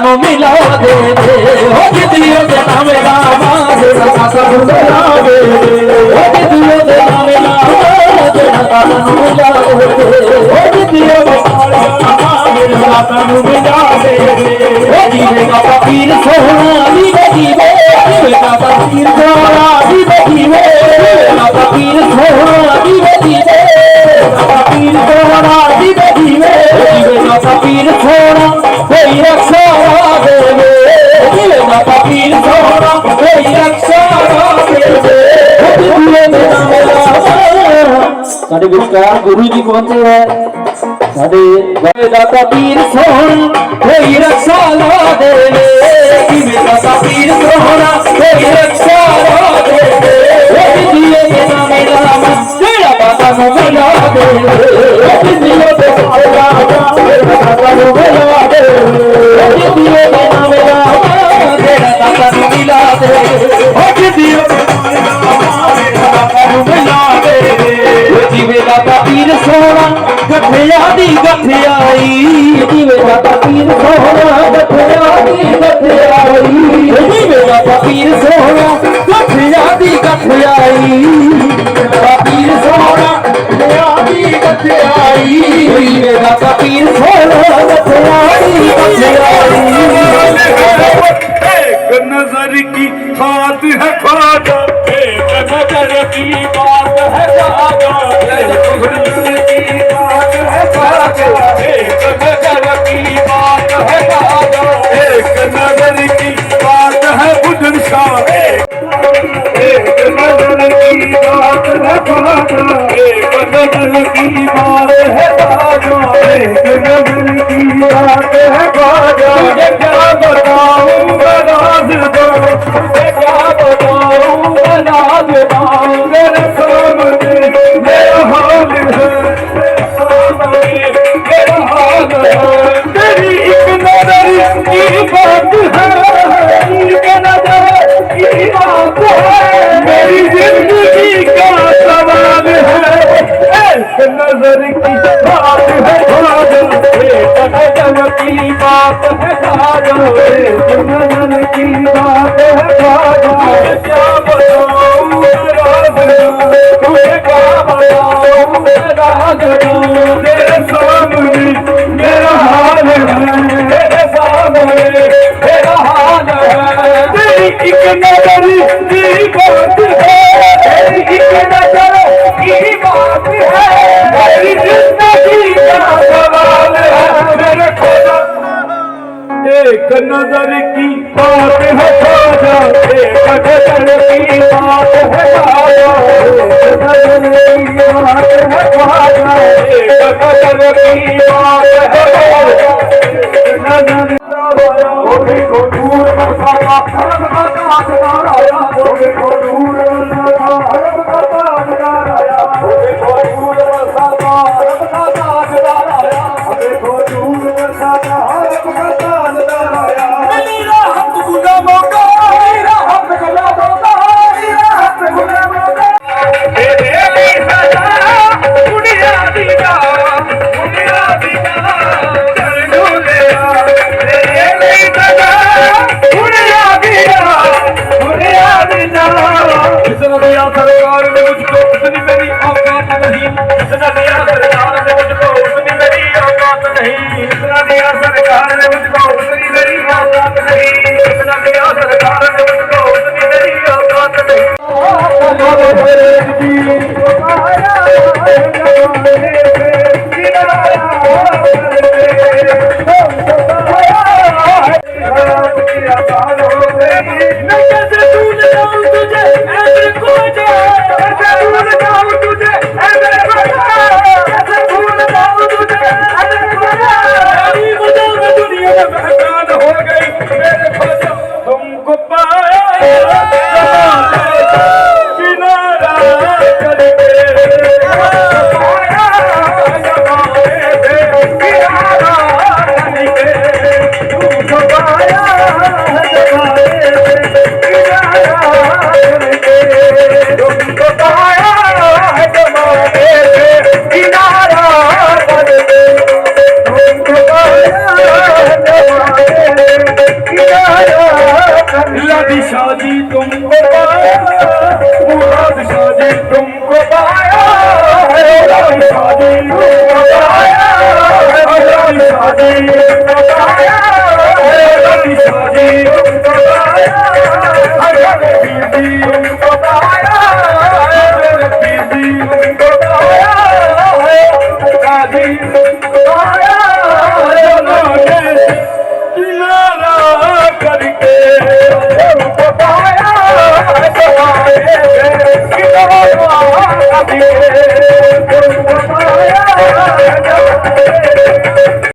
ਨੂੰ ਮਿਲਾ ਦੇ ਦੇ। ਹੋ ਜਿੱਦੀਏ ਦੇ ਨਾਮੇ ਰਾਮਾ ਜਿਹੜਾ ਦਾਤਾ ਨੂੰ ਮਿਲਾ ਹੋ ਜਿੱਦੀਏ ਦੇ ਨਾਮੇ ਰਾਮਾ ਜਿਹੜਾ ਨੂੰ ਮਿਲਾ ਦੇ ਹੋ ਜਿੱਦੀਏ ਦੇ ਨਾਮੇ ਰਾਮਾ ਜੀਵੇ ਦਾ ਪੀਰ ਸੋਹਣਾ ਜੀਵੇ ਜੀਵੇ ਜੀਵੇ ਦਾ ਪੀਰ ਸੋਹਣਾ ਸਾਡੇ ਵਿਚਕਾਰ ਗੁਰੂ ਜੀ ਪਹੁੰਚੇ ਹੈ ਸਾਡੇ ਗਏ ਦਾਤਾ ਪੀਰ ਸੋਹਣਾ ਕੋਈ ਰਕਸ਼ਾ ਲਾ ਦੇਵੇ ਜਿਵੇਂ ਦਾਤਾ ਪੀਰ ਸੋਹਣਾ ਕੋਈ ਰਕਸ਼ਾ ਲਾ ਦੇਵੇ ਉਹ ਜੀਏ ਦੇ ਨਾਮੇ ਰਾਮ ਜਿਹੜਾ ਦਾਤਾ ਨੂੰ ਮਿਲਾ ਦੇਵੇ ਗੱਠਿਆ ਜਿਵੇਂ ਦਾਤਾ ਪੀਰ ਸੋਹਣਾ ਗੱਠਿਆ ਦੀ ਗੱਠਿਆਈ ਜਿਵੇਂ ਦਾਤਾ ਪੀਰ ਸੋਹਣਾ ਗੱਠਿਆ ਦੀ ਗੱਠਿਆਈ ਦਾਤਾ ਸੋਹਣਾ ਗੱਠਿਆ ਦੀ ਗੱਠਿਆਈ ਜਿਵੇਂ ਦਾਤਾ ਪੀਰ बात है ख्वाजा एक नजर की बात है ख्वाजा एक नजर की बात है ख्वाजा मुझे क्या बताऊं राज दो मुझे क्या बताऊं राज दो मेरे सामने मेरा हाल है मेरे सामने मेरा हाल है तेरी एक नजर की बात है नज़र की बात है। काजल की बात है काजल नज़र की बात है। ਮੇਰੀ ਜ਼ਿੰਦਗੀ ਦਾ ਸਵਾਲ ਹੈ ਮੇਰੇ ਖੁਦਾ ਇਹ ਕਨਦਰ ਕੀ ਬਾਤ ਹੈ ਖਾਜਾ ਇਹ ਕਨਦਰ ਕੀ ਬਾਤ ਹੈ ਖਾਜਾ ਕਨਦਰ ਕੀ ਬਾਤ ਹੈ ਖਾਜਾ ਇਹ ਕਨਦਰ ਕੀ ਬਾਤ ਹੈ ਖਾਜਾ ਕਨਦਰ ਦਾ ਹੋਇਆ ਉਹ ਕੋ ਦੂਰ ਮਰਦਾ ਆਖਰ ਦਾ ਕਾਸਦਾਰ ਆਇਆ ਉਹ ਕੋ বিসজিত